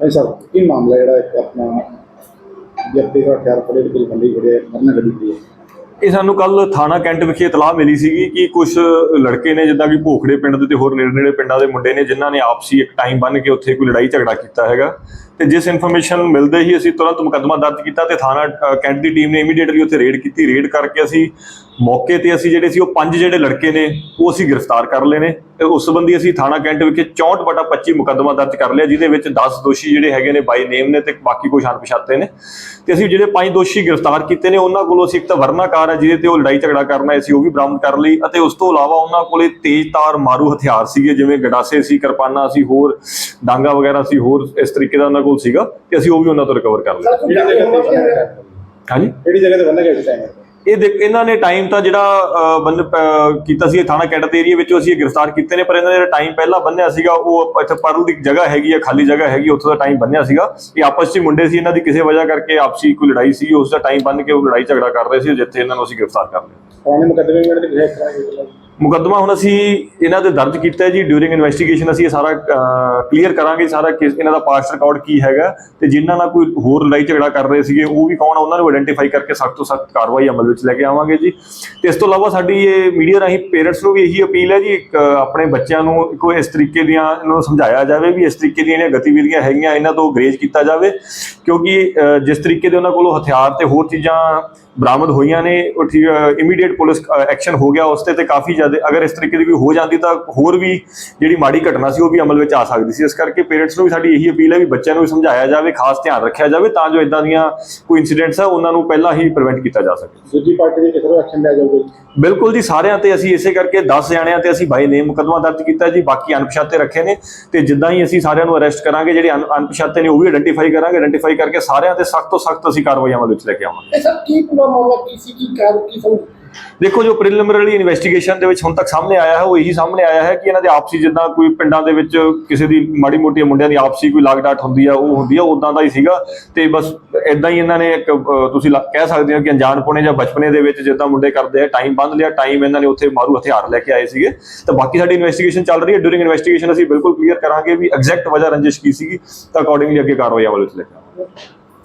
ਭਾਈ ਸਾਹਿਬ, ਕੀ ਮਾਮਲਾ ਜਿਹੜਾ ਇੱਕ ਆਪਣਾ ਵਿਅਕਤੀ ਦਾ ਹਥਿਆਰ ਫੜੇ ਬਿਲ ਬੰਦੀ ਫੜੇ ਮਰਨ ਗੱਡੀ ਦੀ ਇਹ ਸਾਨੂੰ ਕੱਲ ਥਾਣਾ ਕੈਂਟ ਵਿਖੇ ਇਤਲਾਹ ਮਿਲੀ ਸੀਗੀ ਕਿ ਕੁਝ ਲੜਕੇ ਨੇ, ਜਿੱਦਾਂ ਕਿ ਭੋਖੜੇ ਪਿੰਡ ਦੇ ਤੇ ਹੋਰ ਨੇੜੇ ਨੇੜੇ ਪਿੰਡਾਂ ਦੇ ਮੁੰਡੇ ਨੇ, ਜਿਨ੍ਹਾਂ ਨੇ ਆਪਸੀ ਇੱਕ ਟਾਈਮ ਬੰਨ ਕੇ ਉੱਥੇ ਕੋਈ ਲੜਾਈ ਝਗੜਾ ਕੀਤਾ ਹੈਗਾ। ਤੇ ਜਿਸ ਇਨਫੋਰਮੇਸ਼ਨ ਮਿਲਦੇ ਹੀ ਅਸੀਂ ਤੁਰੰਤ ਮੁਕੱਦਮਾ ਦਰਜ ਕੀਤਾ ਤੇ ਥਾਣਾ ਕੈਂਟ ਦੀ ਟੀਮ ਨੇ ਇਮੀਡੀਏਟਲੀ ਉੱਥੇ ਰੇਡ ਕੀਤੀ। ਰੇਡ ਕਰਕੇ ਅਸੀਂ ਮੌਕੇ ਤੇ ਅਸੀਂ ਜਿਹੜੇ ਸੀ ਉਹ ਪੰਜ ਜਿਹੜੇ ਲੜਕੇ ਨੇ ਉਹ ਅਸੀਂ ਗ੍ਰਿਫਤਾਰ ਕਰ ਲਏ ਨੇ। ਤੇ ਉਸ ਸੰਬੰਧੀ ਅਸੀਂ ਥਾਣਾ ਕੈਂਟ ਵਿਖੇ 64 ਬਟਾ 25 ਮੁਕੱਦਮਾ ਦਰਜ ਕਰ ਲਿਆ ਜਿਹਦੇ ਵਿੱਚ 10 ਦੋਸ਼ੀ ਜਿਹੜੇ ਹੈਗੇ ਨੇ ਬਾਈ ਨੇਮ ਨੇ ਤੇ ਬਾਕੀ ਕੁਝ ਅਣਪਛਾਤੇ ਨੇ। ਤੇ ਅਸੀਂ ਜਿਹੜੇ ਪੰਜ ਦੋਸ਼ੀ ਗ੍ਰਿਫਤਾਰ ਕੀਤੇ ਨੇ ਉਹਨਾਂ ਕੋਲੋਂ ਅਸੀਂ ਇੱਕ ਤਾਂ ਵਰਨਾ ਕਾਰ ਹੈ ਜਿਹਦੇ ਤੇ ਉਹ ਲੜਾਈ ਝਗੜਾ ਕਰਨਾ ਸੀ ਉਹ ਵੀ ਬਰਾਮਦ ਕਰ ਲਈ ਅਤੇ ਉਸ ਤੋਂ ਇਲਾਵਾ ਉਹਨਾਂ ਕੋਲੇ ਤੇਜ਼ਧਾਰ ਮਾਰੂ ਹਥਿਆਰ ਸੀਗੇ ਜਿਵੇਂ ਗਡਾਸੇ ਸੀ ਕਿਰਪਾਨਾਂ ਸੀ ਹੋਰ ਡਾਂਗਾ ਵਗੈਰਾ ਸੀ ਹੋਰ ਇਸ ਤਰੀਕੇ ਦਾ ਉਹਨਾਂ ਕੋਲ ਸੀਗਾ ਤੇ ਅਸੀਂ ਉਹ ਵੀ ਉਹਨਾਂ ਤੋਂ ਰਿਕਵਰ ਕਰ ਲਿਆ? ਹਾਂਜੀ? ਕਿਹੜੀ ਜਗ੍ਹਾ ਤੇ ਬੰਨ੍ਹਿਆ ਗਿਆ ਸੀ ਟਾਈਮ ਇਹ ਦੇਖ, ਇਹਨਾਂ ਨੇ ਟਾਈਮ ਤਾਂ ਜਿਹੜਾ ਬੰਨ ਕੀਤਾ ਸੀ ਥਾਣਾ ਕੈਂਟ ਏਰੀਆ ਵਿੱਚੋਂ, ਅਸੀਂ ਗ੍ਰਿਫਤਾਰ ਕੀਤੇ ਨੇ, ਪਰ ਇਹਨਾਂ ਨੇ ਟਾਈਮ ਪਹਿਲਾਂ ਬੰਨਿਆ ਸੀਗਾ, ਉਹ ਇੱਥੇ ਪਰਲ ਦੀ ਜਗ੍ਹਾ ਹੈਗੀ ਆ, ਖਾਲੀ ਜਗ੍ਹਾ ਹੈਗੀ, ਉੱਥੋਂ ਦਾ ਟਾਈਮ ਬੰਨਿਆ ਸੀਗਾ। ਇਹ ਆਪਸ 'ਚ ਹੀ ਮੁੰਡੇ ਸੀ, ਇਹਨਾਂ ਦੀ ਕਿਸੇ ਵਜ੍ਹਾ ਕਰਕੇ ਆਪਸੀ ਕੋਈ ਲੜਾਈ ਸੀ, ਉਸ ਦਾ ਟਾਈਮ ਬੰਨ ਕੇ ਉਹ ਲੜਾਈ ਝਗੜਾ ਕਰ ਰਹੇ ਸੀ, ਜਿੱਥੇ ਇਹਨਾਂ ਨੂੰ ਅਸੀਂ ਗ੍ਰਿਫਤਾਰ ਕਰ ਲਿਆ। ਪੁਰਾਣੇ ਮੁਕੱਦਮੇ ਵਿੱਚ ਜਿਹੜੇ ਕਰਾਂਗੇ ਮੁਕੱਦਮਾ ਹੁਣ ਅਸੀਂ ਇਹਨਾਂ ਦੇ ਦਰਜ ਕੀਤਾ ਹੈ ਜੀ। ਡਿਊਰਿੰਗ ਇਨਵੈਸਟੀਗੇਸ਼ਨ ਅਸੀਂ ਇਹ ਸਾਰਾ ਕਲੀਅਰ ਕਰਾਂਗੇ ਸਾਰਾ ਕੇਸ ਇਹਨਾਂ ਦਾ ਪਾਸਟ ਰਿਕਾਰਡ ਕੀ ਹੈਗਾ ਤੇ ਜਿਨ੍ਹਾਂ ਨਾਲ ਕੋਈ ਹੋਰ ਲੜਾਈ ਝਗੜਾ ਕਰ ਰਹੇ ਸੀਗੇ, ਉਹ ਵੀ ਕੌਣ ਆ, ਉਹਨਾਂ ਨੂੰ ਆਇਡੈਂਟੀਫਾਈ ਕਰਕੇ ਸਖਤ ਤੋਂ ਸਖਤ ਕਾਰਵਾਈ ਅਮਲ ਵਿੱਚ ਲੈ ਕੇ ਆਵਾਂਗੇ ਜੀ। ਤੇ ਇਸ ਤੋਂ ਇਲਾਵਾ ਸਾਡੀ ਇਹ ਮੀਡੀਆ ਰਾਹੀਂ ਪੇਰੈਂਟਸ ਨੂੰ ਵੀ ਇਹੀ ਅਪੀਲ ਹੈ ਜੀ ਆਪਣੇ ਬੱਚਿਆਂ ਨੂੰ ਕੋਈ ਇਸ ਤਰੀਕੇ ਦੀਆਂ ਇਹਨਾਂ ਨੂੰ ਸਮਝਾਇਆ ਜਾਵੇ ਵੀ ਇਸ ਤਰੀਕੇ ਦੀਆਂ ਜਿਹੜੀਆਂ ਗਤੀਵਿਧੀਆਂ ਹੈਗੀਆਂ, ਇਹਨਾਂ ਤੋਂ ਗਰੇਜ ਕੀਤਾ ਜਾਵੇ। ਕਿਉਂਕਿ ਜਿਸ ਤਰੀਕੇ ਦੇ ਉਹਨਾਂ ਕੋਲੋਂ ਹਥਿਆਰ ਤੇ ਹੋਰ ਚੀਜ਼ਾਂ ਬਰਾਮਦ ਹੋਈਆਂ ਨੇ ਉਹ ਇਮੀਡੀਏਟ ਪੁਲਿਸ ਐਕਸ਼ਨ ਹੋ ਗਿਆ ਉਸ ਤੇ ਤੇ ਕਾਫੀ ਜ਼ਿਆਦਾ ਅਗਰ ਇਸ ਤਰੀਕੇ ਦੀ ਕੋਈ ਹੋ ਜਾਂਦੀ ਤਾਂ ਹੋਰ ਵੀ ਜਿਹੜੀ ਮਾੜੀ ਘਟਨਾ ਸੀ ਉਹ ਵੀ ਅਮਲ ਵਿੱਚ ਆ ਸਕਦੀ ਸੀ ਇਸ ਕਰਕੇ ਪੇਰੈਂਟਸ ਨੂੰ ਵੀ ਸਾਡੀ ਇਹੀ ਅਪੀਲ ਹੈ ਵੀ ਬੱਚਿਆਂ ਨੂੰ ਵੀ ਸਮਝਾਇਆ ਜਾਵੇ ਖਾਸ ਧਿਆਨ ਰੱਖਿਆ ਜਾਵੇ ਤਾਂ ਜੋ ਇਦਾਂ ਦੀਆਂ ਕੋਈ ਇਨਸੀਡੈਂਟਸ ਆ ਉਹਨਾਂ ਨੂੰ ਪਹਿਲਾਂ ਹੀ ਪ੍ਰੀਵੈਂਟ ਕੀਤਾ ਜਾ ਸਕੇ ਦੂਜੀ ਪਾਰਟੀ ਦੇ ਕਿਸ ਐਕਸ਼ਨ ਲਿਆ ਜਾਊਗਾ? ਬਿਲਕੁਲ ਜੀ ਸਾਰਿਆਂ ਤੇ ਅਸੀਂ ਇਸੇ ਕਰਕੇ 10 ਜਣਿਆਂ ਤੇ ਅਸੀਂ ਬਾਈ ਨੇਮ ਮੁਕੱਦਮਾ ਦਰਜ ਕੀਤਾ ਜੀ ਬਾਕੀ ਅਣਪਛਾਤੇ ਰੱਖੇ ਨੇ ਤੇ ਜਿੱਦਾਂ ਹੀ ਅਸੀਂ ਸਾਰਿਆਂ ਨੂੰ ਅਰੈਸਟ ਕਰਾਂਗੇ ਜਿਹੜੇ ਅਣ- ਅਣਪਛਾਤੇ ਨੇ ਉਹ ਵੀ ਆਇਡੈਂਟੀਫਾਈ ਕਰਾਂਗੇ ਆਇਡੈਂਟੀਫਾਈ ਕਰਕੇ ਸਾਰਿਆਂ ਤੇ ਸਖਤ ਤੋਂ ਸਖਤ ਅਸੀਂ ਕਾਰਵਾਈ ਅਮਲ ਵਿੱਚ ਲੈ ਕੇ ਆਵਾਂਗੇ। ਸਭ ਕੀ ਪੂਰਾ ਮਾਮਲਾ ਕੀ ਸੀ? ਕੀ ਕਾਰ ਕੀ ਸਭ ਦੇਖੋ ਜੋ ਪ੍ਰੀਲਿਮਿਨਰੀ ਇਨਵੈਸਟੀਗੇਸ਼ਨ ਦੇ ਵਿੱਚ ਹੁਣ ਤੱਕ ਸਾਹਮਣੇ ਆਇਆ ਹੈ ਉਹ ਇਹੀ ਸਾਹਮਣੇ ਆਇਆ ਹੈ ਕਿ ਇਹਨਾਂ ਦੇ ਆਪਸੀ ਜਿੱਦਾਂ ਕੋਈ ਪਿੰਡਾਂ ਦੇ ਵਿੱਚ ਕਿਸੇ ਦੀ ਮਾੜੀ ਮੋਟੀ ਮੁੰਡਿਆਂ ਦੀ ਆਪਸੀ ਕੋਈ ਲਾਗਡਾਟ ਹੁੰਦੀ ਆ ਉਹ ਹੁੰਦੀ ਆ ਉਦਾਂ ਦਾ ਹੀ ਸੀਗਾ। ਤੇ ਬਸ ਇਦਾਂ ਹੀ ਇਹਨਾਂ ਨੇ ਇੱਕ ਤੁਸੀਂ ਕਹਿ ਸਕਦੇ ਹੋ ਕਿ ਅਣਜਾਣਪੁਣੇ ਜਾਂ ਬਚਪਨੇ ਦੇ ਵਿੱਚ ਜਿੱਦਾਂ ਮੁੰਡੇ ਕਰਦੇ ਆ ਟਾਈਮ ਬੰਦ ਲਿਆ ਟਾਈਮ ਇਹਨਾਂ ਨੇ ਉੱਥੇ ਮਾਰੂ ਹਥਿਆਰ ਲੈ ਕੇ ਆਏ ਸੀਗੇ। ਤਾਂ ਬਾਕੀ ਸਾਡੀ ਇਨਵੈਸਟੀਗੇਸ਼ਨ ਚੱਲ ਰਹੀ ਹੈ। ਡਿਊਰਿੰਗ ਇਨਵੈਸਟੀਗੇਸ਼ਨ ਅਸੀਂ ਬਿਲਕੁਲ ਕਲੀਅਰ ਕਰਾਂਗੇ ਵੀ ਐਗਜ਼ੈਕਟ ਵਜ੍ਹਾ ਰੰਜਿਸ਼ ਕੀ ਸੀਗੀ ਤਾਂ ਅਕੋਰਡਿੰਗਲੀ ਅੱਗੇ ਕਾਰਵਾਈ ਅਮਲ ਵਿੱਚ ਲੈ ਕੇ ਆਵਾਂਗੇ